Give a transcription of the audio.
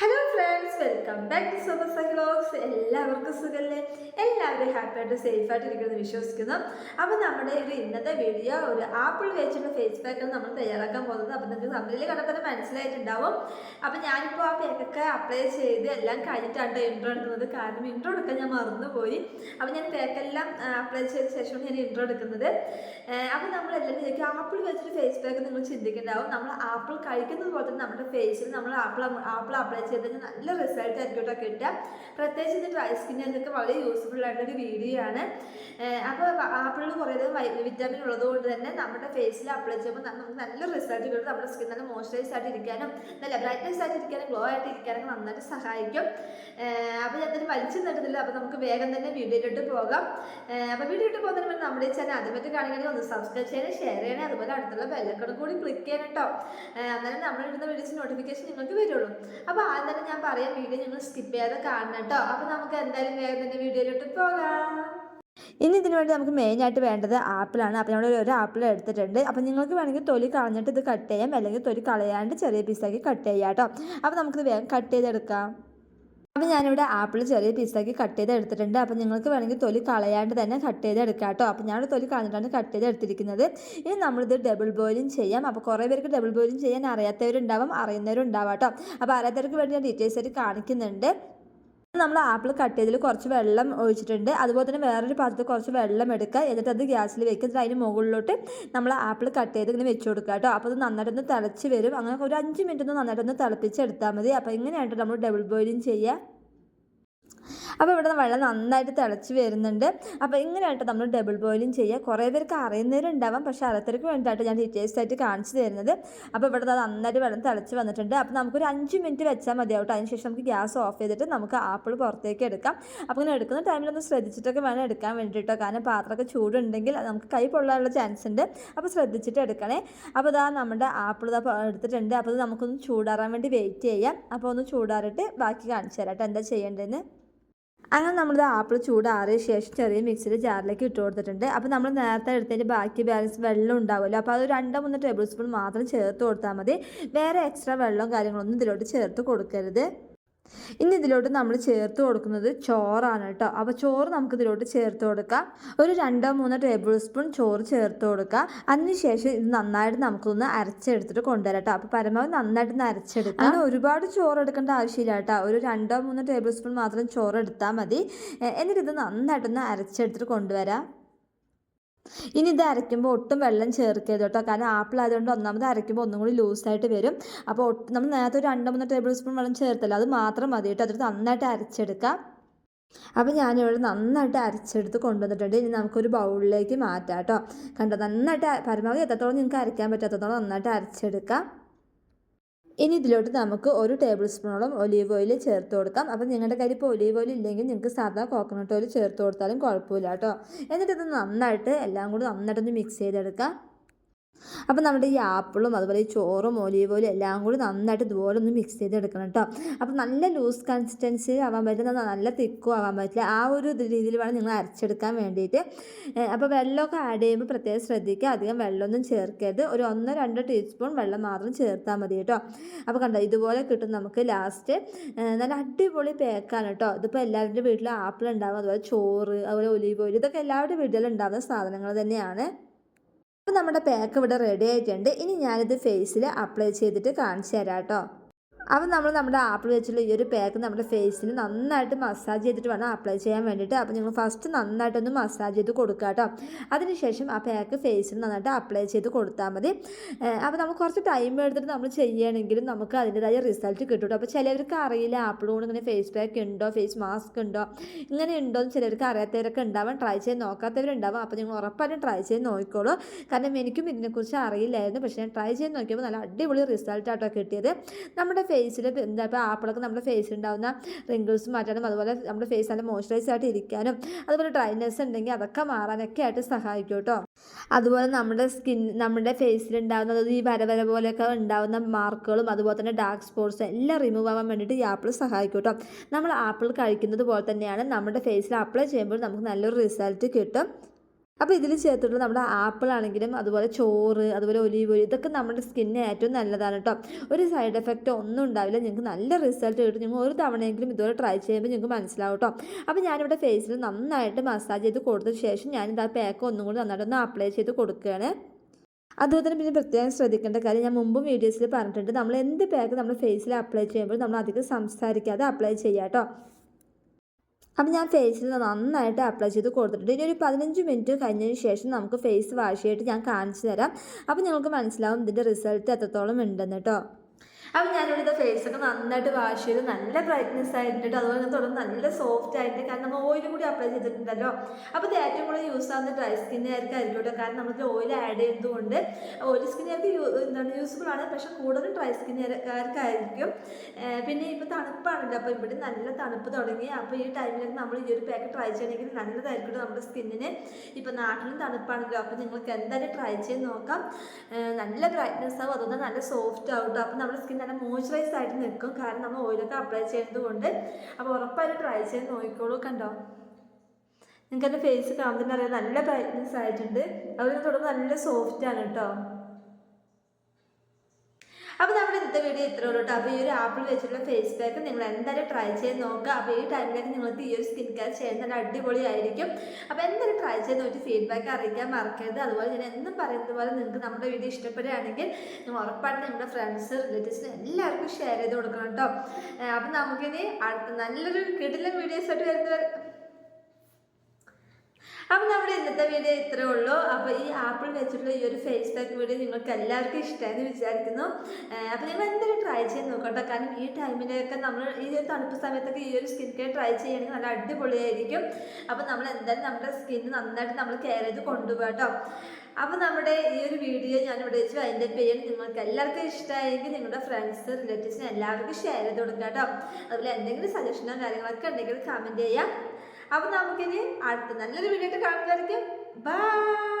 Hello, friends welcome back to super cyclogs എല്ലാവർക്കും സുഖല്ലേ? എല്ലാവരും ഹാപ്പിയായിട്ട് സേഫായിട്ട് ഇരിക്കുമെന്ന് വിശ്വസിക്കുന്നു. അപ്പോൾ നമ്മുടെ ഒരു ഇന്നത്തെ വീഡിയോ ഒരു ആപ്പിൾ വെച്ചിട്ട് ഫേസ് പാക്കാണ് നമ്മൾ തയ്യാറാക്കാൻ പോകുന്നത്. അപ്പോൾ നിങ്ങൾക്ക് തമ്മിൽ കണ്ടപ്പോൾ മനസ്സിലായിട്ടുണ്ടാവും. അപ്പോൾ ഞാനിപ്പോൾ ആ പേക്കൊക്കെ അപ്ലൈ ചെയ്ത് എല്ലാം കഴിഞ്ഞിട്ടാണ് ഇൻട്രോ എടുക്കുന്നത്. കാരണം ഇൻട്രോ എടുക്കാൻ ഞാൻ മറന്നുപോയി. അപ്പോൾ ഞാൻ പേക്കെല്ലാം അപ്ലൈ ചെയ്ത ശേഷമാണ് ഞാൻ ഇൻട്രോ എടുക്കുന്നത്. അപ്പോൾ നമ്മളെല്ലാം ചോദിക്കും ആപ്പിൾ വെച്ചിട്ട് ഫേസ് പാക്ക് നിങ്ങൾ ചിന്തിക്കുന്നുണ്ടാവും നമ്മൾ ആപ്പിൾ കഴിക്കുന്നത് പോലെ തന്നെ നമ്മുടെ ഫേസിൽ നമ്മൾ ആപ്പിൾ ആപ്പിൾ അപ്ലൈ ചെയ്ത് നല്ല റിസൾട്ട് ആയിരിക്കും കേട്ടോ കിട്ടുക. പ്രത്യേകിച്ച് ഇത് ഡ്രൈ സ്കിന്നുകൾക്ക് വളരെ യൂസ്ഫുൾ ആയിട്ടൊരു വീഡിയോ ആണ്. അപ്പോൾ ആപ്പിളിൽ കുറേ വിറ്റാമിൻ ഉള്ളത് കൊണ്ട് തന്നെ നമ്മുടെ ഫേസിൽ അപ്ലൈ ചെയ്യുമ്പോൾ നമുക്ക് നല്ല റിസൾട്ട് കിട്ടും. നമ്മുടെ സ്കിൻ നല്ല മോയ്സ്ചറൈസ് ആയിട്ട് ഇരിക്കാനും നല്ല ബ്രൈറ്റ്നസ് ആയിട്ട് ഇരിക്കാനും ഗ്ലോ ആയിട്ട് ഇരിക്കാനും നന്നായിട്ട് സഹായിക്കും. അപ്പോൾ തന്നെ വലിച്ചു നടുന്നില്ല അപ്പോൾ നമുക്ക് വേഗം തന്നെ വീഡിയോയിലോട്ട് പോകാം. അപ്പോൾ വീഡിയോയിലോട്ട് പോകുന്നതിന് മുന്നേ നമ്മുടെ ഈ ചാനൽ ആദ്യമായിട്ട് കാണുകയാണെങ്കിൽ ഒന്ന് സബ്സ്ക്രൈബ് ചെയ്യണേ ഷെയർ ചെയ്യണേ അതുപോലെ അടുത്തുള്ള ബെല്ലക്കണം കൂടി ക്ലിക്ക് ചെയ്യണം കേട്ടോ അന്നേരം നമ്മളിടുന്ന വീഡിയോസ് നോട്ടിഫിക്കേഷൻ നിങ്ങൾക്ക് വരുള്ളൂ. അപ്പോൾ ആദ്യം തന്നെ ഞാൻ പറയാം വീഡിയോ നിങ്ങൾ സ്കിപ്പ് ചെയ്യാതെ കാണണം കേട്ടോ. അപ്പോൾ നമുക്ക് എന്തായാലും വേഗം തന്നെ വീഡിയോയിലോട്ട് പോകാം. ഇനി ഇതിനു വേണ്ടി നമുക്ക് മെയിനായിട്ട് വേണ്ടത് ആപ്പിളാണ് അപ്പോൾ നമ്മൾ ഒരു ആപ്പിൾ എടുത്തിട്ടുണ്ട്. അപ്പോൾ നിങ്ങൾക്ക് വേണമെങ്കിൽ തൊലി കളഞ്ഞിട്ട് ഇത് കട്ട് ചെയ്യാം. അല്ലെങ്കിൽ തൊലി കളയാണ്ട് ചെറിയ പീസാക്കി കട്ട് ചെയ്യാം കേട്ടോ. അപ്പോൾ നമുക്കിത് വേഗം കട്ട് ചെയ്തെടുക്കാം. അപ്പോൾ ഞാനിവിടെ ആപ്പിൾ ചെറിയ പീസാക്കി കട്ട് ചെയ്ത് എടുത്തിട്ടുണ്ട്. അപ്പോൾ നിങ്ങൾക്ക് വേണമെങ്കിൽ തൊലി കളയാണ്ട് തന്നെ കട്ട് ചെയ്ത് എടുക്കാം കേട്ടോ. അപ്പോൾ ഞാനിവിടെ തൊലി കളഞ്ഞിട്ടാണ് കട്ട് ചെയ്ത് എടുത്തിരിക്കുന്നത്. ഇനി നമ്മളിത് ഡബിൾ ബോയിലിംഗ് ചെയ്യാം. അപ്പോൾ കുറേ പേർക്ക് ഡബിൾ ബോയിലിംഗ് ചെയ്യാൻ അറിയാത്തവരുണ്ടാവും അറിയുന്നവരുണ്ടാവാം കേട്ടോ. അപ്പോൾ അറിയാത്തവർക്ക് വേണ്ടി ഞാൻ ഡീറ്റെയിൽസ് ആയിട്ട് കാണിക്കുന്നുണ്ട്. നമ്മൾ ആപ്പിൾ കട്ട് ചെയ്തതിൽ കുറച്ച് വെള്ളം ഒഴിച്ചിട്ടുണ്ട്. അതുപോലെ തന്നെ വേറൊരു പാത്രത്തിൽ കുറച്ച് വെള്ളം എടുക്കുക. എന്നിട്ട് അത് ഗ്യാസിൽ വെക്കുക. എന്നിട്ട് അതിന് മുകളിലോട്ട് നമ്മൾ ആപ്പിൾ കട്ട് ചെയ്ത് ഇങ്ങനെ വെച്ച് കൊടുക്കുക കേട്ടോ. അപ്പോൾ അത് നന്നായിട്ടൊന്ന് തിളച്ച് വരും. അങ്ങനെ ഒരു അഞ്ച് മിനിറ്റ് ഒന്ന് നന്നായിട്ടൊന്ന് തിളപ്പിച്ചെടുത്താൽ മതി. അപ്പോൾ ഇങ്ങനെയായിട്ട് നമ്മൾ ഡബിൾ ബോയിലിംഗ് ചെയ്യുക അപ്പോൾ ഇവിടെ വെള്ളം നന്നായിട്ട് തിളച്ച് വരുന്നുണ്ട്. അപ്പോൾ ഇങ്ങനെയായിട്ട് നമ്മൾ ഡബിൾ ബോയിലും ചെയ്യുക കുറേ പേർക്ക് അറിയുന്നവരുണ്ടാവാം. പക്ഷേ അറിയാത്തവർക്ക് വേണ്ടിയിട്ടാണ് ഞാൻ ഡീറ്റെയിൽസ് ആയിട്ട് കാണിച്ചു തരുന്നത്. അപ്പോൾ ഇവിടെ നന്നായിട്ട് വെള്ളം തിളച്ച് വന്നിട്ടുണ്ട്. അപ്പോൾ നമുക്കൊരു അഞ്ച് മിനിറ്റ് വെച്ചാൽ മതിയാവട്ടെ. അതിനുശേഷം നമുക്ക് ഗ്യാസ് ഓഫ് ചെയ്തിട്ട് നമുക്ക് ആപ്പിൾ പുറത്തേക്ക് എടുക്കാം. അപ്പോൾ ഇങ്ങനെ എടുക്കുന്ന ടൈമിലൊന്ന് ശ്രദ്ധിച്ചിട്ടൊക്കെ വേണം എടുക്കാൻ വേണ്ടിയിട്ടോ. കാരണം പാത്രമൊക്കെ ചൂടുണ്ടെങ്കിൽ നമുക്ക് കൈ പൊള്ളാനുള്ള ചാൻസ് ഉണ്ട്. അപ്പോൾ ശ്രദ്ധിച്ചിട്ട് എടുക്കണേ. അപ്പോൾ ഇതാ നമ്മുടെ ആപ്പിൾ ഇതാ എടുത്തിട്ടുണ്ട്. അപ്പോൾ നമുക്കൊന്ന് ചൂടാറാൻ വേണ്ടി വെയിറ്റ് ചെയ്യാം. അപ്പോൾ ഒന്ന് ചൂടാറിട്ട് ബാക്കി കാണിച്ചു തരാം കേട്ടോ എന്താ ചെയ്യേണ്ടതെന്ന്? അങ്ങനെ നമ്മളിത് ആപ്പിൾ ചൂടാറിയ ശേഷം ചെറിയ മിക്സിയിൽ ജാറിലേക്ക് ഇട്ട് കൊടുത്തിട്ടുണ്ട്. അപ്പോൾ നമ്മൾ നേരത്തെ എടുത്തതിന്റെ ബാക്കി ബാലൻസ് വെള്ളം ഉണ്ടാവുമല്ലോ. അപ്പോൾ അത് രണ്ടോ മൂന്നോ ടേബിൾ സ്പൂൺ മാത്രം ചേർത്ത് കൊടുത്താൽ മതി. വേറെ എക്സ്ട്രാ വെള്ളവും കാര്യങ്ങളൊന്നും ഇതിലോട്ട് ചേർത്ത് കൊടുക്കരുത്. ഇനി ഇതിലോട്ട് നമ്മൾ ചേർത്ത് കൊടുക്കുന്നത് ചോറാണ് കേട്ടോ. അപ്പോൾ ചോറ് നമുക്ക് ഇതിലോട്ട് ചേർത്ത് കൊടുക്കാം. ഒരു രണ്ടോ മൂന്നോ ടേബിൾ സ്പൂൺ ചോറ് ചേർത്ത് കൊടുക്കുക അതിനുശേഷം ഇത് നന്നായിട്ട് നമുക്കൊന്ന് അരച്ചെടുത്തിട്ട് കൊണ്ടുവരാം കേട്ടോ. അപ്പോൾ പരമാവധി നന്നായിട്ട് ഒന്ന് അരച്ചെടുക്കാം അങ്ങനെ ഒരുപാട് ചോറ് എടുക്കേണ്ട ആവശ്യമില്ല കേട്ടോ. ഒരു രണ്ടോ മൂന്നോ ടേബിൾ സ്പൂൺ മാത്രം ചോറ് എടുത്താൽ മതി എന്നിട്ട് ഇത് നന്നായിട്ടൊന്ന് അരച്ചെടുത്തിട്ട് കൊണ്ടുവരാം. ഇനി ഇത് അരയ്ക്കുമ്പോൾ ഒട്ടും വെള്ളം ചേർക്കരുത് കേട്ടോ. കാരണം ആപ്പിൾ ആയതുകൊണ്ട് ഒന്നാമത് അരയ്ക്കുമ്പോൾ ഒന്നും കൂടി ലൂസായിട്ട് വരും. അപ്പോൾ നമ്മൾ നേരത്തെ ഒരു രണ്ട് മൂന്ന് ടേബിൾ സ്പൂൺ വെള്ളം ചേർത്തല്ലോ. അത് മാത്രം മതി കേട്ടോ. അതിട്ട് നന്നായിട്ട് അരച്ചെടുക്കാം. അപ്പോൾ ഞാനിവിടെ നന്നായിട്ട് അരച്ചെടുത്ത് കൊണ്ടുവന്നിട്ടുണ്ട്. ഇനി നമുക്കൊരു ബൗളിലേക്ക് മാറ്റാം കേട്ടോ. കണ്ടോ? നന്നായിട്ട് പരമാവധി എത്രത്തോളം നിങ്ങൾക്ക് അരയ്ക്കാൻ പറ്റാത്തത്തോളം നന്നായിട്ട് അരച്ചെടുക്കാം. ഇനി ഇതിലോട്ട് നമുക്ക് ഒരു ടേബിൾ സ്പൂണോളം ഒലീവ് ഓയിൽ ചേർത്ത് കൊടുക്കാം. അപ്പം നിങ്ങളുടെ കയ്യിൽ ഇപ്പോൾ ഒലീവ് ഓയിൽ ഇല്ലെങ്കിൽ നിങ്ങൾക്ക് സാധാ കോക്കനട്ട് ഓയിൽ ചേർത്ത് കൊടുത്താലും കുഴപ്പമില്ല കേട്ടോ. എന്നിട്ട് ഇത് നന്നായിട്ട് എല്ലാം കൂടി നന്നായിട്ടൊന്ന് മിക്സ് ചെയ്തെടുക്കാം. അപ്പോൾ നമ്മുടെ ഈ ആപ്പിളും അതുപോലെ ഈ ചോറും ഒലീവ് ഓയിലും എല്ലാം കൂടി നന്നായിട്ട് ഇതുപോലെ ഒന്ന് മിക്സ് ചെയ്തെടുക്കണം കേട്ടോ. അപ്പോൾ നല്ല ലൂസ് കൺസിസ്റ്റൻസി ആവാൻ പറ്റില്ല നല്ല തിക്കും ആവാൻ പറ്റില്ല. ആ ഒരു രീതിയിൽ വേണം നിങ്ങൾ അരച്ചെടുക്കാൻ വേണ്ടിയിട്ട്. അപ്പോൾ വെള്ളമൊക്കെ ആഡ് ചെയ്യുമ്പോൾ പ്രത്യേകം ശ്രദ്ധിക്കുക. അധികം വെള്ളമൊന്നും ചേർക്കരുത്. ഒരു ഒന്നോ രണ്ടോ ടീസ്പൂൺ വെള്ളം മാത്രം ചേർത്താൽ മതി കേട്ടോ. അപ്പോൾ കണ്ടോ ഇതുപോലെ കിട്ടും നമുക്ക് ലാസ്റ്റ് നല്ല അടിപൊളി പേക്കാണ് കേട്ടോ. ഇതിപ്പോൾ എല്ലാവരുടെ വീട്ടിലും ആപ്പിൾ ഉണ്ടാവും അതുപോലെ ചോറ് അതുപോലെ ഒലീവ് ഓയിൽ ഇതൊക്കെ എല്ലാവരുടെ വീട്ടിലും ഉണ്ടാകുന്ന സാധനങ്ങൾ തന്നെയാണ്. അപ്പോൾ നമ്മുടെ പാക്ക് ഇവിടെ റെഡി ആയിട്ടുണ്ട്. ഇനി ഞാനിത് ഫേസിൽ അപ്ലൈ ചെയ്തിട്ട് കാണിച്ചു തരാം കേട്ടോ അപ്പോൾ നമ്മൾ നമ്മുടെ ആപ്പിൾ വെച്ചുള്ള ഈ ഒരു പാക്ക് നമ്മുടെ ഫേസിൽ നന്നായിട്ട് മസാജ് ചെയ്തിട്ട് വേണം അപ്ലൈ ചെയ്യാൻ വേണ്ടിയിട്ട്. അപ്പോൾ നിങ്ങൾ ഫസ്റ്റ് നന്നായിട്ടൊന്ന് മസാജ് ചെയ്ത് കൊടുക്കുക കേട്ടോ. അതിനുശേഷം ആ പാക്ക് ഫേസിൽ നന്നായിട്ട് അപ്ലൈ ചെയ്ത് കൊടുത്താൽ മതി. അപ്പോൾ നമുക്ക് കുറച്ച് ടൈം എടുത്തിട്ട് നമ്മൾ ചെയ്യുകയാണെങ്കിലും നമുക്ക് അതിന്റെതായ റിസൾട്ട് കിട്ടും അപ്പോൾ ചിലവർക്ക് അറിയില്ല ആപ്പിൾ കൊണ്ട് ഇങ്ങനെ ഫേസ് പാക്ക് ഉണ്ടോ ഫേസ് മാസ്ക് ഉണ്ടോ ഇങ്ങനെ ഉണ്ടോ എന്ന് ചിലർക്ക് അറിയാത്തവരൊക്കെ ഉണ്ടാവാം. ട്രൈ ചെയ്ത് നോക്കാത്തവരുണ്ടാവാം. അപ്പോൾ നിങ്ങൾ ഉറപ്പായിട്ടും ട്രൈ ചെയ്ത് നോക്കിക്കോളൂ. കാരണം എനിക്കും ഇതിനെക്കുറിച്ച് അറിയില്ലായിരുന്നു. പക്ഷേ ഞാൻ ട്രൈ ചെയ്ത് നോക്കിയപ്പോൾ നല്ല അടിപൊളി റിസൾട്ടാട്ടോ കിട്ടിയത്. നമ്മുടെ ഫേസിൽ എന്താ ഇപ്പോൾ ആപ്പിളൊക്കെ നമ്മുടെ ഫേസിൽ ഉണ്ടാകുന്ന റിങ്കിൾസ് മാറ്റാനും അതുപോലെ നമ്മുടെ ഫേസ് നല്ല മോയ്സ്ചറൈസ് ആയിട്ട് ഇരിക്കാനും അതുപോലെ ഡ്രൈനെസ് ഉണ്ടെങ്കിൽ അതൊക്കെ മാറാനൊക്കെ ആയിട്ട് സഹായിക്കും കേട്ടോ അതുപോലെ നമ്മുടെ സ്കിൻ നമ്മുടെ ഫേസിൽ ഉണ്ടാകുന്ന അതായത് ഈ വരവര വര പോലെയൊക്കെ ഉണ്ടാകുന്ന മാർക്കുകളും അതുപോലെ തന്നെ ഡാർക്ക് സ്പോട്ട്സ് എല്ലാം റിമൂവ് ആവാൻ വേണ്ടിയിട്ട് ഈ ആപ്പിൾ സഹായിക്കും കേട്ടോ നമ്മൾ ആപ്പിൾ കഴിക്കുന്നത് പോലെ തന്നെയാണ് നമ്മുടെ ഫേസിൽ അപ്ലൈ ചെയ്യുമ്പോൾ നമുക്ക് നല്ലൊരു റിസൾട്ട് കിട്ടും. അപ്പോൾ ഇതിൽ ചേർത്തിട്ടുള്ള നമ്മുടെ ആപ്പിൾ ആണെങ്കിലും അതുപോലെ ചോറ് അതുപോലെ ഒലീവ് ഓയിൽ ഇതൊക്കെ നമ്മുടെ സ്കിന്നിന് ഏറ്റവും നല്ലതാണ് കേട്ടോ ഒരു സൈഡ് എഫക്റ്റ് ഒന്നും ഉണ്ടാവില്ല. നിങ്ങൾക്ക് നല്ല റിസൾട്ട് കിട്ടും. നിങ്ങൾ ഒരു തവണയെങ്കിലും ഇതുപോലെ ട്രൈ ചെയ്യുമ്പോൾ നിങ്ങൾക്ക് മനസ്സിലാവും കേട്ടോ അപ്പോൾ ഞാനിവിടെ ഫേസിൽ നന്നായിട്ട് മസാജ് ചെയ്ത് കൊടുത്ത ശേഷം ഞാനിത് ആ പാക്ക് ഒന്നും കൂടി നന്നായിട്ടൊന്ന് അപ്ലൈ ചെയ്ത് കൊടുക്കുകയാണ് അതുപോലെ തന്നെ പിന്നെ പ്രത്യേകം ശ്രദ്ധിക്കേണ്ട കാര്യം ഞാൻ മുമ്പും വീഡിയോസിൽ പറഞ്ഞിട്ടുണ്ട്. നമ്മൾ എന്ത് പാക്ക് നമ്മുടെ ഫേസിൽ അപ്ലൈ ചെയ്യുമ്പോൾ നമ്മൾ അധികം സംസാരിക്കാതെ അപ്ലൈ ചെയ്യാം കേട്ടോ അപ്പം ഞാൻ ഫേസിൽ നന്നായിട്ട് അപ്ലൈ ചെയ്ത് കൊടുത്തിട്ടുണ്ട്. ഇനി ഒരു പതിനഞ്ച് മിനിറ്റ് കഴിഞ്ഞതിന് ശേഷം നമുക്ക് ഫേസ് വാഷ് ചെയ്തിട്ട് ഞാൻ കാണിച്ചു തരാം. അപ്പോൾ നിങ്ങൾക്ക് മനസ്സിലാവും ഇതിന്റെ റിസൾട്ട് എത്രത്തോളം ഉണ്ടെന്ന് കേട്ടോ അപ്പോൾ ഞാനിവിടെ ഇത് ഫേസൊക്കെ നന്നായിട്ട് വാഷ് ചെയ്ത് നല്ല ബ്രൈറ്റ്നെസ് ആയിട്ടുണ്ട് അതുപോലെ തന്നെ തുടർന്ന് നല്ല സോഫ്റ്റ് ആയിട്ട് കാരണം നമ്മൾ ഓയിൽ കൂടി അപ്ലൈ ചെയ്തിട്ടുണ്ടല്ലോ. അപ്പോൾ ഇത് ഏറ്റവും കൂടുതൽ യൂസ് ആവുന്ന ഡ്രൈ സ്കിന്നുകാർക്ക് ആയിരിക്കും കാരണം നമുക്ക് ഓയിൽ ആഡ് ചെയ്തുകൊണ്ട് ഓയിൽ സ്കിന്നുകാർക്ക് എന്താണ് യൂസ്ഫുൾ ആണ്. പക്ഷെ കൂടുതലും ഡ്രൈ സ്കിന്നുകാർക്കായിരിക്കും പിന്നെ ഇപ്പോൾ തണുപ്പാണല്ലോ. അപ്പോൾ ഇവിടെ നല്ല തണുപ്പ് തുടങ്ങി. അപ്പോൾ ഈ ടൈമിലൊക്കെ നമ്മൾ ഈ ഒരു പാക്ക് ട്രൈ ചെയ്യണമെങ്കിൽ നല്ലതായിരിക്കും നമ്മുടെ സ്കിന്നിന് ഇപ്പോൾ നാട്ടിലും തണുപ്പാണല്ലോ. അപ്പോൾ നിങ്ങൾക്ക് എന്തായാലും ട്രൈ ചെയ്ത് നോക്കാം. നല്ല ബ്രൈറ്റ്നെസ് ആവും. അതുകൊണ്ട് നല്ല സോഫ്റ്റ് ആവും അപ്പോൾ നമ്മുടെ സ്കിൻ നല്ല മോയ്സ്ചറൈസ് ആയിട്ട് നിൽക്കും. കാരണം നമ്മൾ ഓയിലൊക്കെ അപ്ലൈ ചെയ്യുന്നത് കൊണ്ട് അപ്പോൾ ഉറപ്പായിട്ട് ട്രൈ ചെയ്ത് നോക്കിക്കോളൂ കണ്ടോ? നിങ്ങൾക്ക് എന്റെ ഫേസ് കാണുമ്പോൾ തന്നെ അറിയാം നല്ല ബ്രൈറ്റ്നെസ് ആയിട്ടുണ്ട്. അതുപോലെ തുടർന്ന് നല്ല സോഫ്റ്റ് ആണ് കേട്ടോ. അപ്പോൾ നമ്മുടെ ഇന്നത്തെ വീഡിയോ ഇത്രേ ഉള്ളൂ കേട്ടോ. അപ്പോൾ ഈ ഒരു ആപ്പിൾ വെച്ചിട്ടുള്ള ഫേസ് പാക്ക് നിങ്ങൾ എന്തായാലും ട്രൈ ചെയ്ത് നോക്കുക. അപ്പോൾ ഈ ടൈമിലേക്ക് നിങ്ങൾക്ക് ഈ ഒരു സ്കിൻ കെയർ ചെയ്യുന്നത് നല്ല അടിപൊളിയായിരിക്കും. അപ്പോൾ എന്തായാലും ട്രൈ ചെയ്ത് നോക്കി ഫീഡ്ബാക്ക് അറിയിക്കാൻ മറക്കരുത്. അതുപോലെ ഞാൻ എന്നും പറയുന്നത് പോലെ നിങ്ങൾക്ക് നമ്മുടെ വീഡിയോ ഇഷ്ടപ്പെടുകയാണെങ്കിൽ നിങ്ങൾ ഉറപ്പായിട്ട് നിങ്ങളുടെ ഫ്രണ്ട്സ് റിലേറ്റീവ്സിന് എല്ലാവർക്കും ഷെയർ ചെയ്ത് കൊടുക്കണം കേട്ടോ. അപ്പം നമുക്കിനി അടുത്ത നല്ലൊരു കിടിലൻ വീഡിയോസ് ആയിട്ട് വരുന്നവർ അപ്പം നമ്മുടെ ഇന്നത്തെ വീഡിയോ ഇത്രേ ഉള്ളൂ. അപ്പോൾ ഈ ആപ്പിൾ വെച്ചിട്ടുള്ള ഈ ഒരു ഫേസ് പാക്ക് വീഡിയോ നിങ്ങൾക്ക് എല്ലാവർക്കും ഇഷ്ടമായെന്ന് വിചാരിക്കുന്നു അപ്പോൾ നിങ്ങൾ എന്തായാലും ട്രൈ ചെയ്ത് നോക്കട്ടെ. കാരണം ഈ ടൈമിലൊക്കെ നമ്മൾ ഈ ഒരു തണുപ്പ് സമയത്തൊക്കെ ഈ ഒരു സ്കിൻ കെയർ ട്രൈ ചെയ്യുകയാണെങ്കിൽ നല്ല അടിപൊളിയായിരിക്കും. അപ്പോൾ നമ്മൾ എന്തായാലും നമ്മുടെ സ്കിൻ നന്നായിട്ട് നമ്മൾ കെയർ ചെയ്ത് കൊണ്ടുപോകാം കേട്ടോ അപ്പോൾ നമ്മുടെ ഈ ഒരു വീഡിയോ ഞാൻ ഇവിടെ വെച്ച് അതിന്റെ പേര് നിങ്ങൾക്ക് എല്ലാവർക്കും ഇഷ്ടമായെങ്കിൽ നിങ്ങളുടെ ഫ്രണ്ട്സ് റിലേറ്റീവ്സിന് എല്ലാവർക്കും ഷെയർ ചെയ്ത് കൊടുക്കാം കേട്ടോ അതുപോലെ എന്തെങ്കിലും സജഷനോ കാര്യങ്ങളൊക്കെ ഉണ്ടെങ്കിൽ കമന്റ് ചെയ്യാം. അപ്പൊ നമുക്കിനി അടുത്ത നല്ലൊരു വീഡിയോ കാണുന്നതായിരിക്കും ബൈ